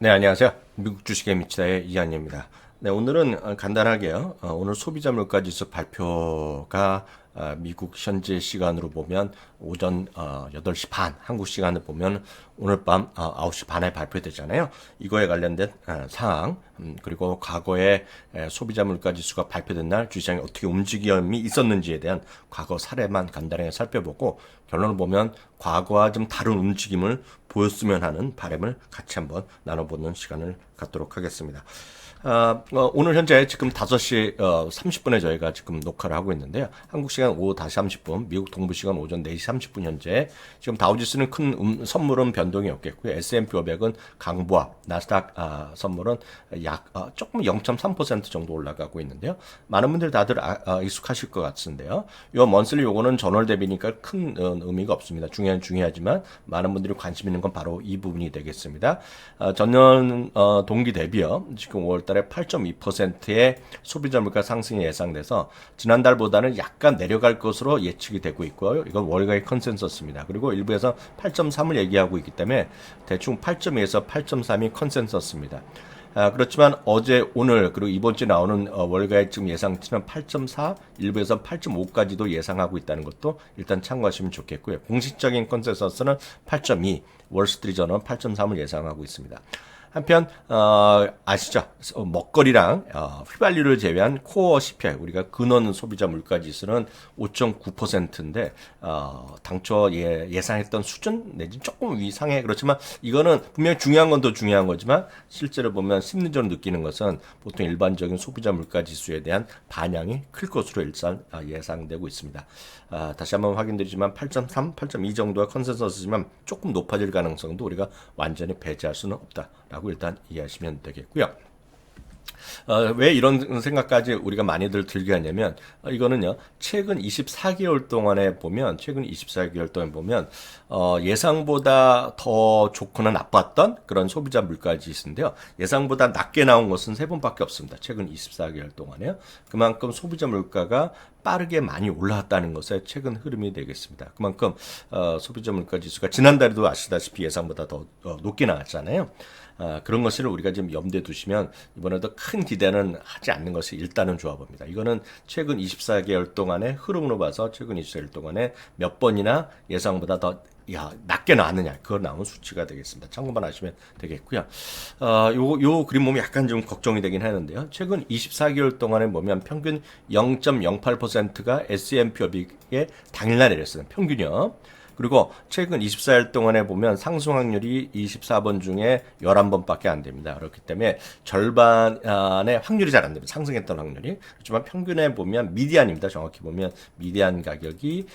네, 안녕하세요. 미국 주식의 미치다의 이한입니다. 네, 오늘은 어, 간단하게요. 어, 오늘 소비자 물가 지수 발표가 어, 미국 현재 시간으로 보면 오전 8시 반, 한국 시간을 보면 오늘 밤 9시 반에 발표되잖아요. 이거에 관련된 사항, 음, 그리고 과거에 소비자 물가 지수가 발표된 날 주시장이 어떻게 움직임이 있었는지에 대한 과거 사례만 간단하게 살펴보고 결론을 보면 과거와 좀 다른 움직임을 보였으면 하는 바람을 같이 한번 나눠보는 시간을 갖도록 하겠습니다. 어, 어, 오늘 현재 지금 5시 어, 30분에 저희가 지금 녹화를 하고 있는데요. 한국 시간 오후 5시 30분, 미국 동부 시간 오전 4시 30분 현재 지금 다우지수는 큰 음, 선물은 변동이 없겠고요. S&P 500은 강보합, 나스닥 아, 선물은 약 어, 조금 0.3% 정도 올라가고 있는데요. 많은 분들 다들 아, 아, 익숙하실 것 같은데요. 요 먼슬리 요거는 전월 대비니까 큰 어, 의미가 없습니다. 중요한 중요하지만 많은 분들이 관심 있는 건 바로 이 부분이 되겠습니다. 어, 전년 어, 동기 대비요. 지금 5월 달에 8.2%의 소비자 물가 상승이 예상돼서 지난달보다는 약간 내려갈 것으로 예측이 되고 있고요. 이건 월가의 컨센서스입니다. 그리고 일부에서 8.3을 얘기하고 있기 때문에 대충 8.2에서 8.3이 컨센서스입니다. 아, 그렇지만 어제 오늘 그리고 이번 주에 나오는 어, 월가의 지금 예상치는 8.4 일부에서 8.5까지도 예상하고 있다는 것도 일단 참고하시면 좋겠고요. 공식적인 컨센서스는 8.2 월스트리저는 8.3을 예상하고 있습니다. 한편 어, 아시죠? 어, 먹거리랑 어, 휘발유를 제외한 코어 CPI 우리가 근원 소비자 물가 지수는 5.9%인데 어, 당초 예, 예상했던 수준 내지 조금 위상해 그렇지만 이거는 분명히 중요한 건 더 중요한 거지만 실제로 보면 심리적으로 느끼는 것은 보통 일반적인 소비자 물가 지수에 대한 반향이 클 것으로 일단 아, 예상되고 있습니다. 아, 다시 한번 확인드리지만 8.3, 8.2 정도가 컨센서스지만 조금 높아질 가능성도 우리가 완전히 배제할 수는 없다 라고 일단 이해하시면 되겠고요. 어, 왜 이런 생각까지 우리가 많이들 들게 하냐면 어, 이거는요 최근 24개월 동안에 보면 최근 24개월 동안 보면 어, 예상보다 더 좋거나 나빴던 그런 소비자 물가 지수인데요. 예상보다 낮게 나온 것은 세 번밖에 없습니다. 최근 24개월 동안에요. 그만큼 소비자 물가가 빠르게 많이 올라왔다는 것에 최근 흐름이 되겠습니다. 그만큼 어, 소비자 물가 지수가 지난달에도 아시다시피 예상보다 더 어, 높게 나왔잖아요. 아, 그런 것을 우리가 지금 염두에 두시면 이번에도 큰 기대는 하지 않는 것이 일단은 좋아 봅니다. 이거는 최근 24개월 동안의 흐름으로 봐서 최근 24개월 동안에 몇 번이나 예상보다 더 야, 낮게 나왔느냐. 그거 나온 수치가 되겠습니다. 참고만 하시면 되겠고요. 어, 요, 요 그림 보면 약간 좀 걱정이 되긴 하는데요. 최근 24개월 동안에 보면 평균 0.08%가 S&P 500에 당일날 내렸어요. 평균이요. 그리고 최근 24일 동안에 보면 상승 확률이 24번 중에 11번밖에 안 됩니다. 그렇기 때문에 절반의 확률이 잘 안 됩니다. 상승했던 확률이. 그렇지만 평균에 보면 미디안입니다. 정확히 보면 미디안 가격이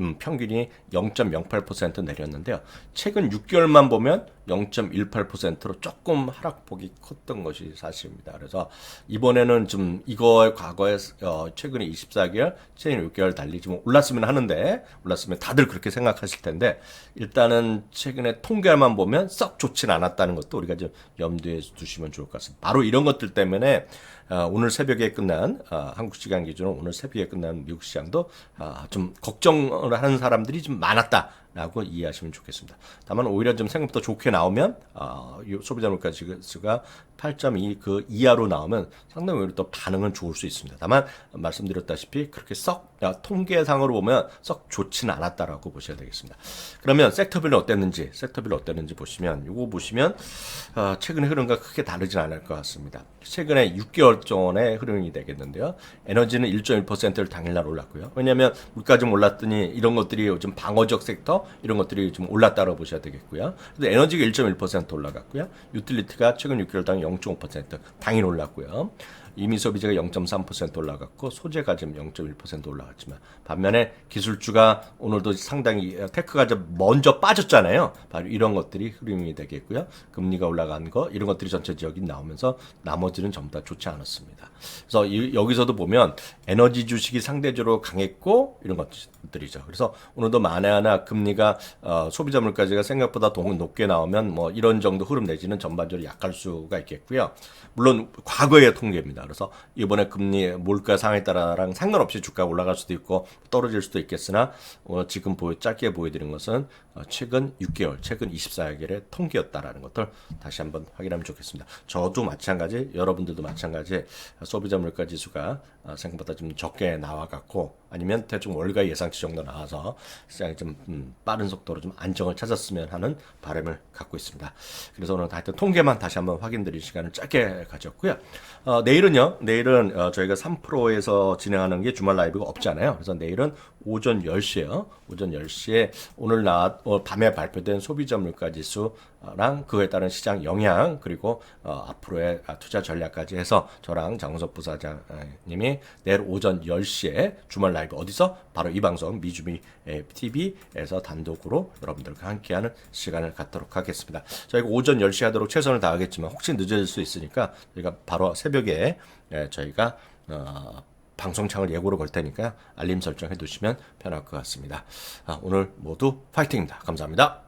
음, 평균이 0.08% 내렸는데요. 최근 6개월만 보면 0.18%로 조금 하락폭이 컸던 것이 사실입니다. 그래서 이번에는 좀 이거 과거에 어, 최근에 24개월, 최근 6개월 달리 좀 올랐으면 하는데 올랐으면 다들 그렇게 생각하실 텐데 일단은 최근에 통계만 보면 썩 좋진 않았다는 것도 우리가 좀 염두에 두시면 좋을 것 같습니다. 바로 이런 것들 때문에 어, 오늘 새벽에 끝난 어, 한국 시간 기준으로 오늘 새벽에 끝난 미국 시장도 어, 좀 걱정을 하는 사람들이 좀 많았다. 라고 이해하시면 좋겠습니다. 다만 오히려 좀 생각보다 좋게 나오면 어, 소비자 물가 지수가 8.2 그 이하로 나오면 상당히 오히려 또 반응은 좋을 수 있습니다. 다만 말씀드렸다시피 그렇게 썩 야, 통계상으로 보면 썩 좋지는 않았다라고 보셔야 되겠습니다. 그러면 섹터별로 어땠는지 섹터별로 어땠는지 보시면 이거 보시면 어, 최근의 흐름과 크게 다르진 않을 것 같습니다. 최근에 6개월 전의 흐름이 되겠는데요. 에너지는 1.1%를 당일날 올랐고요. 왜냐하면 물가 좀 올랐더니 이런 것들이 요즘 방어적 섹터 이런 것들이 좀 올랐다고 보셔야 되겠고요. 근데 에너지가 1.1% 올라갔고요. 유틸리티가 최근 6개월 당0.5% 당일 올랐고요. 이미 소비재가 0.3% 올라갔고 소재가 지금 0.1% 올라갔지만 반면에 기술주가 오늘도 상당히 테크가 좀 먼저 빠졌잖아요. 바로 이런 것들이 흐름이 되겠고요. 금리가 올라간 거 이런 것들이 전체적인 나오면서 나머지는 전부 다 좋지 않았습니다. 그래서 이, 여기서도 보면 에너지 주식이 상대적으로 강했고 이런 것들이죠. 그래서 오늘도 만에 하나 금리가 어, 소비자 물가지가 생각보다 동 높게 나오면 뭐 이런 정도 흐름 내지는 전반적으로 약할 수가 있겠고요. 물론 과거의 통계입니다. 그래서 이번에 금리 물가 상황에 따라랑 상관없이 주가가 올라갈 수도 있고 떨어질 수도 있겠으나 어, 지금 보여 짧게 보여드린 것은 어, 최근 6개월, 최근 24개월의 통계였다라는 것들 다시 한번 확인하면 좋겠습니다. 저도 마찬가지, 여러분들도 마찬가지 소비자 물가 지수가 어, 생각보다 좀 적게 나와갖고 아니면 대충 월가 예상치 정도 나와서 시장이 좀 음, 빠른 속도로 좀 안정을 찾았으면 하는 바람을 갖고 있습니다. 그래서 오늘 하여튼 통계만 다시 한번 확인드릴 시간을 짧게 가졌고요. 어, 내일은 요, 내일은 어, 저희가 3프로에서 진행하는 게 주말 라이브가 없잖아요. 그래서 내일은 오전 10시에요. 오전 10시에 오늘 나 어, 밤에 발표된 소비자 물가 지수랑 그에 따른 시장 영향 그리고 어, 앞으로의 아, 투자 전략까지 해서 저랑 장우석 부사장님이 내일 오전 10시에 주말 라이브 어디서 바로 이 방송 미주미 TV에서 단독으로 여러분들과 함께하는 시간을 갖도록 하겠습니다. 저희가 오전 10시 하도록 최선을 다하겠지만 혹시 늦어질 수 있으니까 저희가 바로 새벽에 예, 저희가 어, 방송창을 예고로 걸 테니까 알림 설정해 두시면 편할 것 같습니다. 아, 오늘 모두 파이팅입니다. 감사합니다.